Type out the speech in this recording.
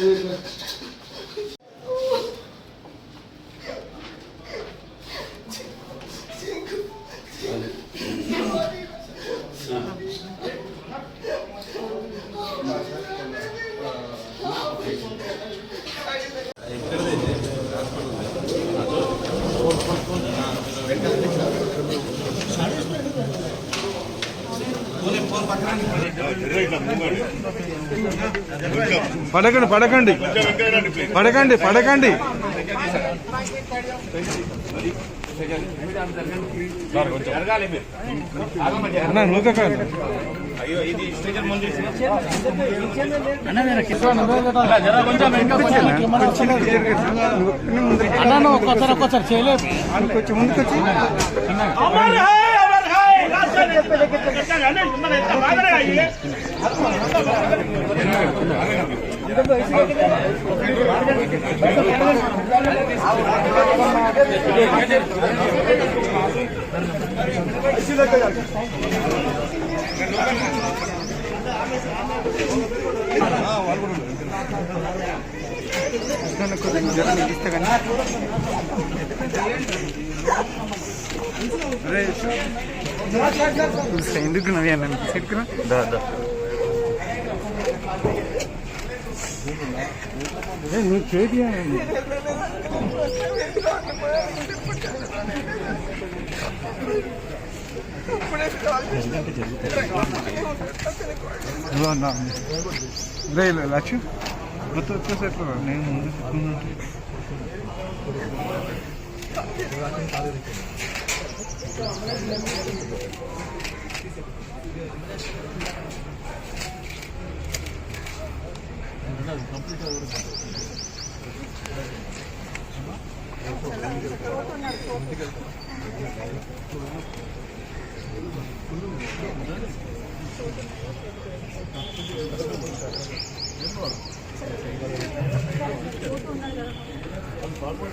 Ebene పడకండి పడకండి. పడకండి పడకండి. కొంచెం ముందుకొచ్చి. ಹಾಂ ಇದರ ಬೈಕ್ ಮಾಡೋದು ఎట్లా కొంచెం జ్వరం ఇస్తే కానీ. ఎందుకు నవ్వి అన్న సెట్కురా నువ్వు చేతి జరుగుతుంది? లక్ష్యం గుర్తు వచ్చేసి నేను ముందు చెప్తుందంటే కంప్లీట్ హలో